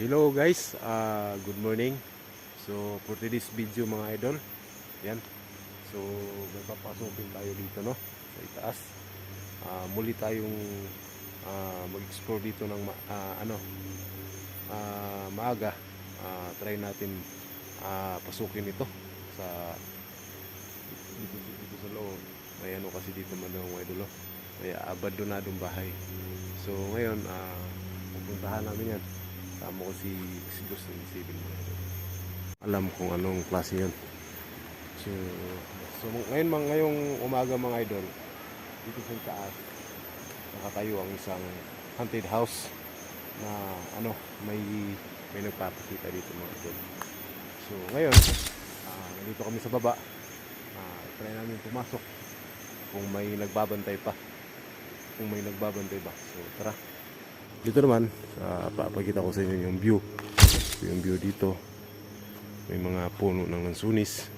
Hello guys, uh, good morning. So for today's video mga idol, yan. So may papasukin tayo dito no, sa itaas. Ah, muli tayong ah, mag-explore dito ng ah, ano, ah, maaga. Ah, try natin ah, pasukin ito sa dito, dito sa loob. May ano kasi dito man mga idol, oh. may abandonadong bahay. So ngayon, ah, pupuntahan namin yan. Tama ko si Xigos ng Civil Alam kung anong klase yun. So, so ngayon mga ngayong umaga mga idol, dito sa taas, nakatayo ang isang haunted house na ano, may may nagpapakita dito mga idol. So ngayon, ah, nandito kami sa baba. Ah, try namin pumasok kung may nagbabantay pa. Kung may nagbabantay ba. So tara. Dito naman, sa papakita ko sa inyo yung view. Ito yung view dito. May mga puno ng lansunis.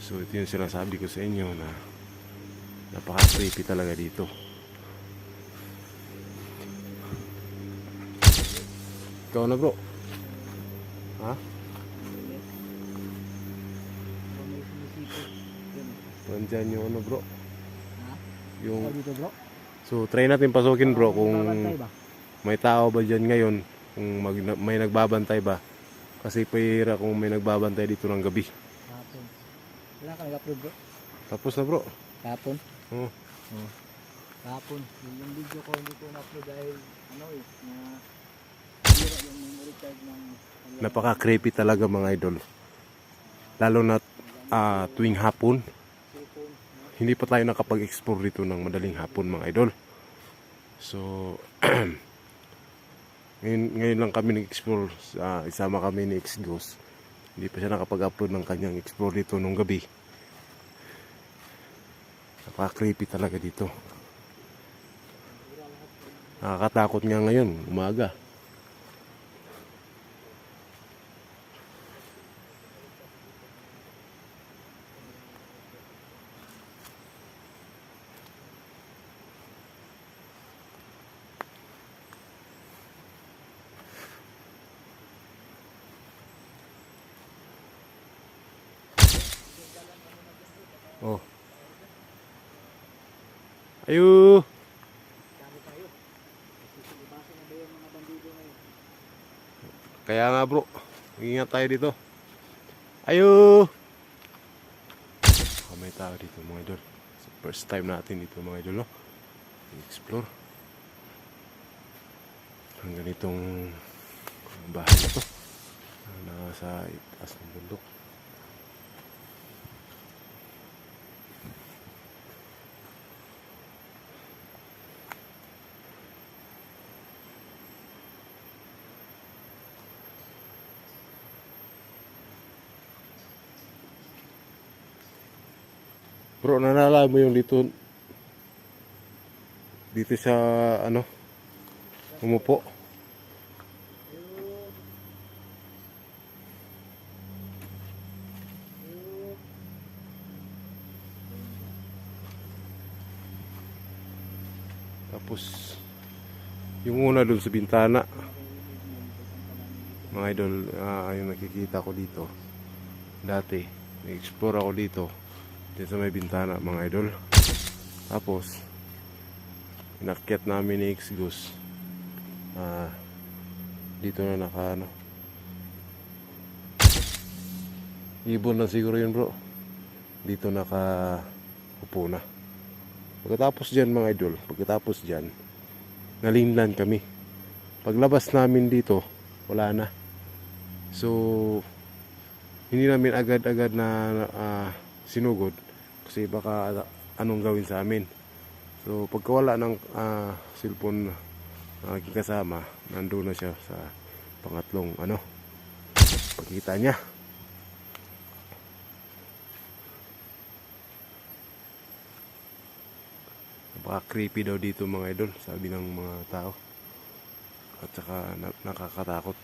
So ito yung sinasabi ko sa inyo na napaka-creepy talaga dito. Ikaw na bro. Ha? Nandyan yung ano bro. Yung, so try natin pasukin bro kung? May tao ba dyan ngayon kung mag, may nagbabantay ba kasi pahira kung may nagbabantay dito ng gabi Kapon. Wala ka nag-upload bro? tapos na bro Kapon? Oo. Oo. Kapon. Yung, video ko hindi ko na-upload dahil ano eh, na hira yung memory card ng napaka creepy talaga mga idol lalo na ah, tuwing hapon hindi pa tayo nakapag-explore dito ng madaling hapon mga idol so ngayon, ngayon lang kami nag-explore. Ah, isama kami ni X-Ghost. Hindi pa siya nakapag-upload ng kanyang explore dito nung gabi. Napaka creepy talaga dito. Nakakatakot nga ngayon umaga oh ayo Dami tayo. Sisibasan na ba yung mga bandido ngayon? Kaya nga bro, ingat tayo dito. Ayo! Oh, may dito mga idol. So, first time natin dito mga idol, no? I-explore. Ang ganitong bahay na to. Na Nasa itaas ng bundok. Bro, nanala mo yung dito dito sa ano umupo. Tapos yung una doon sa bintana. Mga idol, ah, yung nakikita ko dito. Dati, nag-explore ako dito. Dito sa may bintana mga idol. Tapos, inakyat namin ni X-Goose. Ah, dito na naka ano. Ibon na siguro yun bro. Dito naka upo na. Pagkatapos dyan mga idol, pagkatapos dyan, nalinlan kami. Paglabas namin dito, wala na. So, hindi namin agad-agad na ah, sinugod kasi baka anong gawin sa amin. So pagkawala ng ah, cellphone na aking kasama, nandun na siya sa pangatlong ano, pagkita niya. Napaka creepy daw dito mga idol, sabi ng mga tao. At saka na- nakakatakot.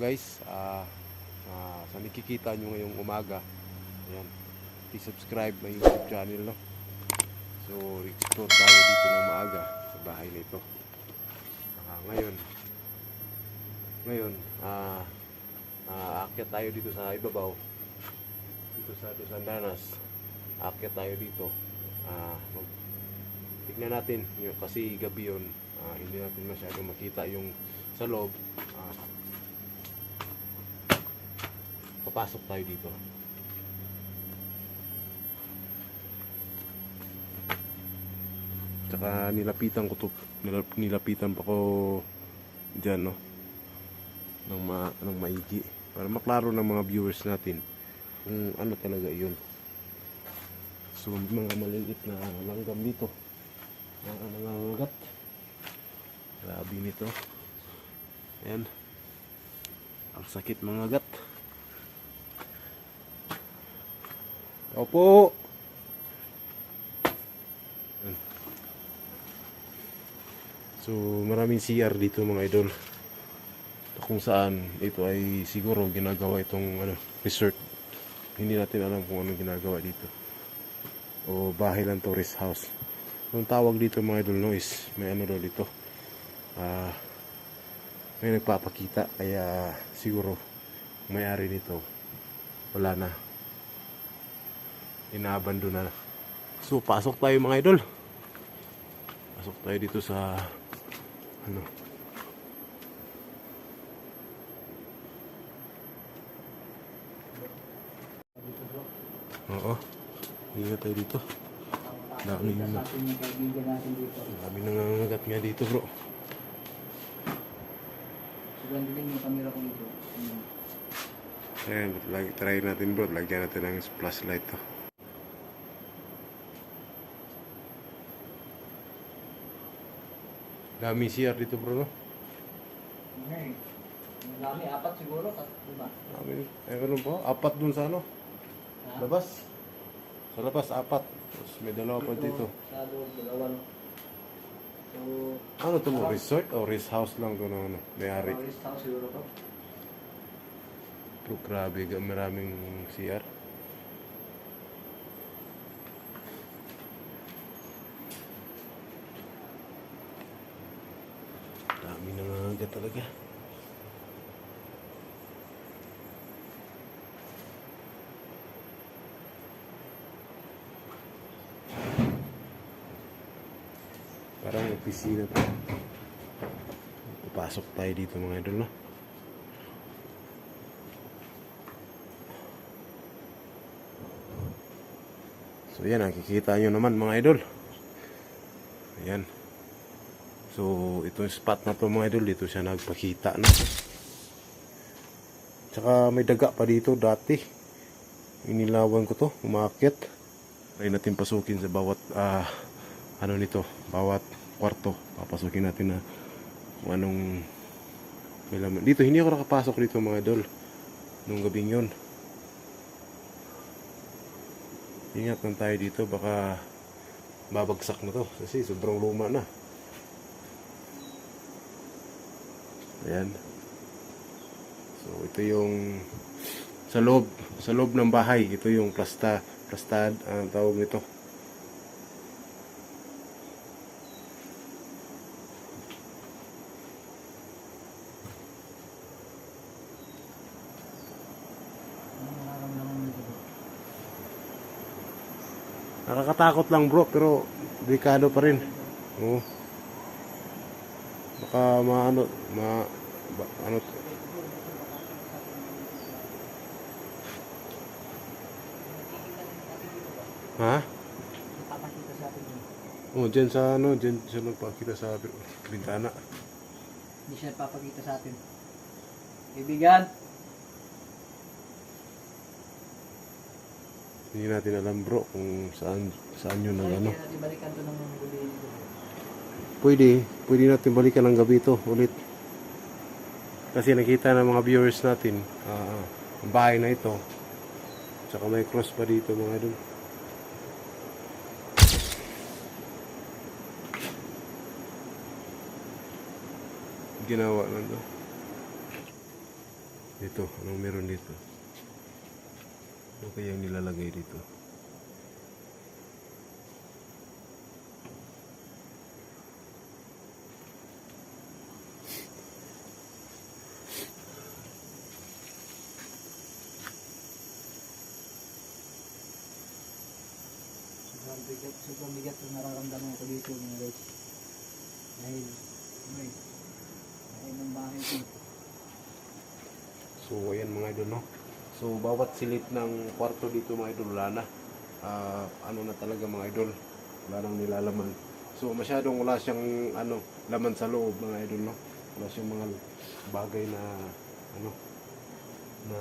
Guys, ah ah, sa nakikita nyo ngayong umaga, ayan, i-subscribe my YouTube channel no. So explore tayo dito ng maaga sa bahay nito. Ah, ngayon ngayon ah ah, aakyat tayo dito sa ibabaw. Dito sa Dos Andanas aakyat tayo dito. Ah mag tignan natin yun, kasi gabi yun. Ah, hindi natin masyado makita yung sa loob. Ah, papasok tayo dito. Tsaka nilapitan ko to. Nilap, nilapitan pa ko dyan no? Ng, ma, ng maigi. Para maklaro ng mga viewers natin kung ano talaga yun. So mga maliliit na langgam dito. Na nangangagat. Grabe nito. Ayan. Ang sakit mga gat opo. So maraming CR dito mga idol. Kung saan ito ay siguro ginagawa itong ano, resort. Hindi natin alam kung anong ginagawa dito. O bahay lang to rest house. Ang tawag dito mga idol no is may ano daw dito. Ah may nagpapakita. Kaya siguro may-ari nito. Wala na inaabando na so pasok tayo mga idol pasok tayo dito sa ano oo hindi tayo dito dami na dami nangangagat nga dito bro ganun yung camera ko dito. Ayan, lagi, try natin bro. Lagyan natin ng flashlight to. Dami CR dito bro, no? Ang dami, apat siguro. Diba? Dami. Eh, ano po? Apat dun sa ano? Ha? Labas. Sa labas, apat. Tapos may dalawa pa dito. Sa loob, dalawa. no? So, Ano to mo? Resort o rest house lang to ng ano? May-ari. Paris house siguro to. Pero grabe, maraming CR. Na nga talaga. Parang opisina to. Papasok tayo dito mga idol, no? So yan, nakikita nyo naman mga idol. Ayan. So itong spot na to mga idol, dito siya nagpakita na. Tsaka may daga pa dito dati. Inilawan ko to, umakit. Try natin pasukin sa bawat, ah, ano nito, bawat kwarto. Papasukin natin na kung anong may. Dito, hindi ako nakapasok dito mga idol. Nung gabing yun. Ingat lang tayo dito baka babagsak na to kasi sobrang luma na. Ayan. So ito yung sa loob, sa loob ng bahay, ito yung plasta, plastad ang tawag nito. Nakakatakot lang bro, pero delikado pa rin. Oo. Baka maano, ma, ba, ano, ha? Atin. Oh, dyan sa ano, dyan siya nagpakita sa bintana. Hindi siya ipapakita sa atin. Kaibigan! Hindi natin alam bro kung saan saan yun nag ano. Kaya natin balikan to ng dito. Pwede, pwede natin balikan ng gabi ito ulit. Kasi nakita ng mga viewers natin, ah, ang bahay na ito. Tsaka may cross pa dito mga dun. Ginawa lang to. Dito, anong meron dito? Ano kaya nilalagay dito? sobrang bigat, sobrang bigat yung nararamdaman ko dito mga guys. Dahil, eh, dahil ng bahay ko. So ayan mga idol no. So bawat silip ng kwarto dito mga idol wala na. Ah, ano na talaga mga idol. Wala nang nilalaman. So masyadong wala siyang ano laman sa loob mga idol no. Wala siyang mga bagay na ano na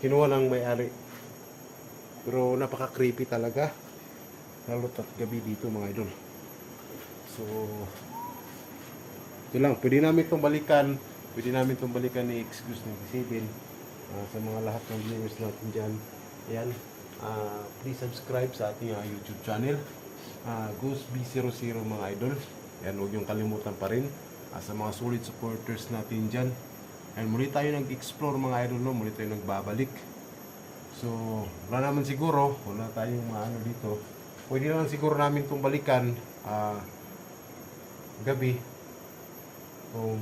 kinuha ng may-ari. Pero napaka-creepy talaga. Lalo at gabi dito mga idol. So ito lang, pwede namin itong balikan. Pwede namin itong balikan ni Excuse 97 ah, sa mga lahat ng viewers natin dyan. Ayan. Ah, please subscribe sa ating ah, YouTube channel. Uh, Goose B00 mga idol. Ayan huwag yung kalimutan pa rin Ah, sa mga solid supporters natin dyan. Ayan muli tayo nag-explore mga idol no? muli tayo nagbabalik so wala naman siguro. Wala tayong maano dito. Pwede naman siguro namin itong balikan ah, gabi. Kung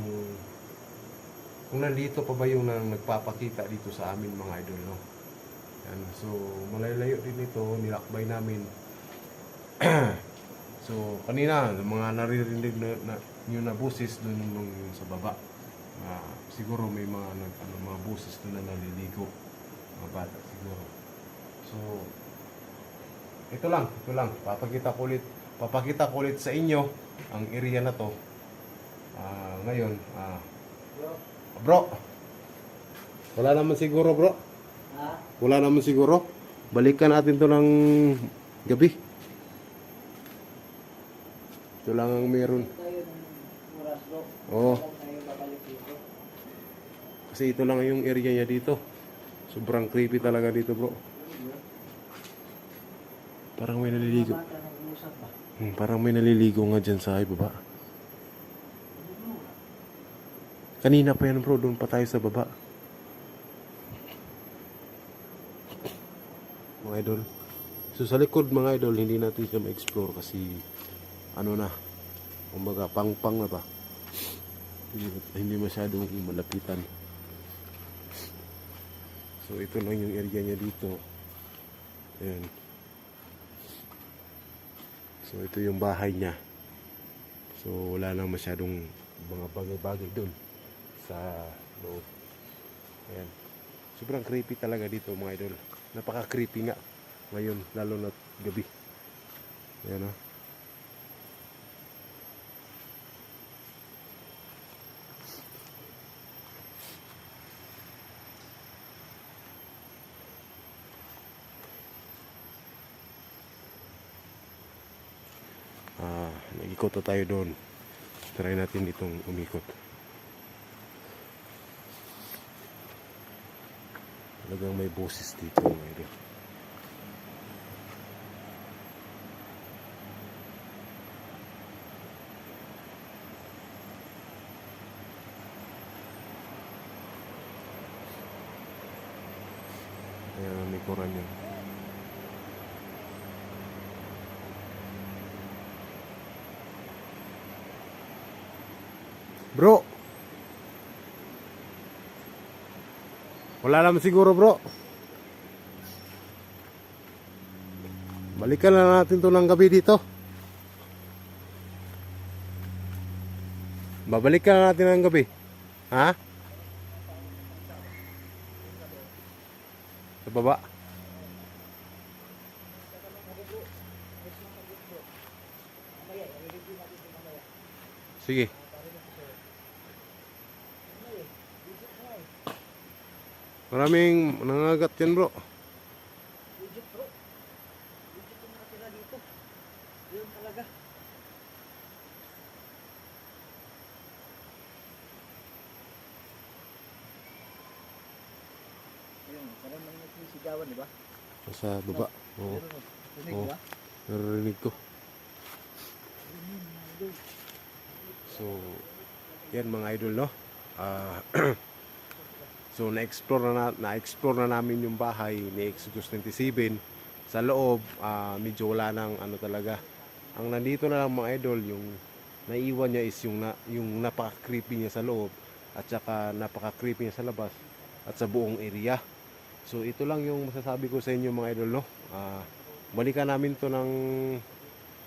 kung nandito pa ba yung nang nagpapakita dito sa amin mga idol no? Yan. So malalayo din ito. Nilakbay namin. So kanina mga naririnig na, na nyo na busis nung sa baba. Ah, siguro may mga ano, mga busis doon na naliligo mga bata siguro so ito lang ito lang papakita ko ulit papakita ko ulit sa inyo ang area na to Ah, ngayon ah, Bro. Wala naman siguro, bro. Wala naman siguro. Balikan natin to ng gabi. Ito lang ang meron. Oo. Dito? Kasi ito lang yung area niya dito. Sobrang creepy talaga dito, bro. Parang may naliligo. Hmm, parang may naliligo nga dyan sa ibaba. Kanina pa yan, bro. Doon pa tayo sa baba. Mga idol. So sa likod mga idol, hindi natin siya ma-explore kasi ano na, kumbaga pang-pang na ba? Hindi, hindi masyadong malapitan. So ito lang yung area niya dito. Ayan. So ito yung bahay niya. So wala lang masyadong mga bagay-bagay doon sa loob. Ayan. Sobrang creepy talaga dito mga idol. Napaka-creepy nga ngayon lalo na gabi. Ayan oh. o. Ah, nag-ikot na tayo doon. Try natin itong umikot. Talagang may boses dito mga. Ayan ang likuran yun. Bro. Wala naman siguro, bro. Balikan na natin to ng gabi dito. Babalikan na natin ng gabi. Ha? Sa baba. Sige. Maraming nangagat yan bro. Legit bro. Legit yung nakatira dito. Yun talaga. Ayun, parang may nagsisigawan, di ba? Sa baba. Oo. Pero, Rinig Oo. ba? Narinig ko. So, yan mga idol, no? Ah, so, na-explore na, na-explore na namin yung bahay ni Exodus 27. Sa loob, ah, medyo wala nang ano talaga. Ang nandito na lang mga idol, yung naiwan niya is yung, na, yung napaka-creepy niya sa loob at saka napaka-creepy niya sa labas at sa buong area. So, ito lang yung masasabi ko sa inyo mga idol, no? Ah, balikan namin to ng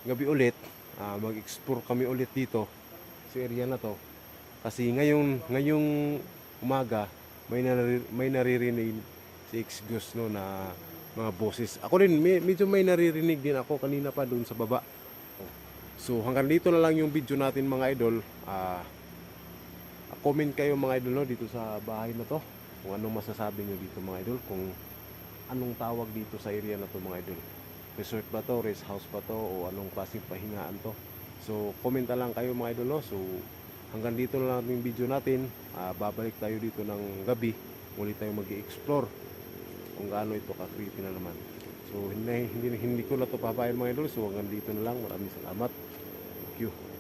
gabi ulit. Ah, mag-explore kami ulit dito sa area na to. Kasi ngayon, ngayong umaga, may, nariri- may naririnig si X-Gus no, na mga boses. Ako rin, may, medyo may naririnig din ako kanina pa doon sa baba. So hanggang dito na lang yung video natin mga idol. Ah, comment kayo mga idol no, dito sa bahay na to. Kung anong masasabi nyo dito mga idol. Kung anong tawag dito sa area na to mga idol. Resort ba to, rest house ba to, o anong klaseng pahingaan to. So comment na lang kayo mga idol no. So hanggang dito na lang yung video natin. Ah, babalik tayo dito ng gabi. Muli tayo mag explore kung gaano ito ka-creepy na naman. So hindi, hindi, hindi ko na to papayan mga idol. So hanggang dito na lang. Maraming salamat. Thank you.